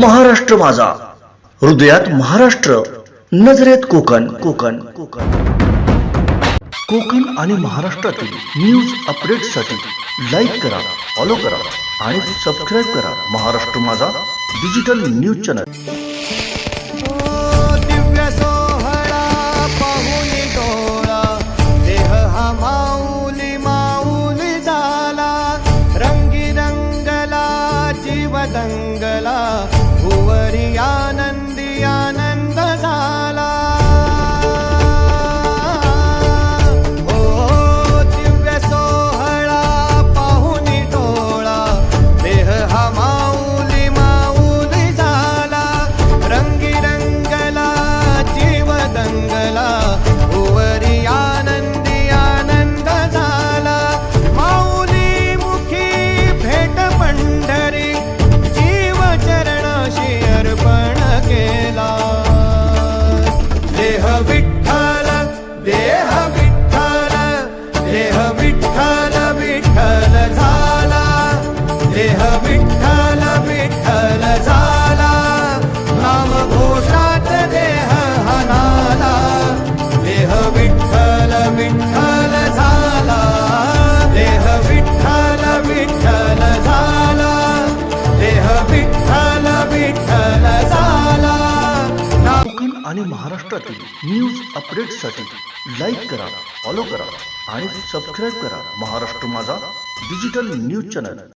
महाराष्ट्र माझा. हृदयात महाराष्ट्र नजरेत कोकण. कोकण कोकण. कोकण आणि महाराष्ट्रातील न्यूज अपडेटसाठी लाईक करा फॉलो करा आणि सबस्क्राईब करा महाराष्ट्र माझा डिजिटल न्यूज चॅनल दंग विठ्ठल विठ्ठल झाला. नाम घोषात देह हनाला. देह विठ्ठल विठ्ठल झाला. देह विठ्ठल विठ्ठल झाला. देह विठ्ठल विठ्ठल झाला. नाम कोकण आणि महाराष्ट्रातील न्यूज अपडेटसाठी लाईक करा फॉलो करा आणि सबस्क्राईब करा महाराष्ट्र माझा डिजिटल न्यूज चॅनल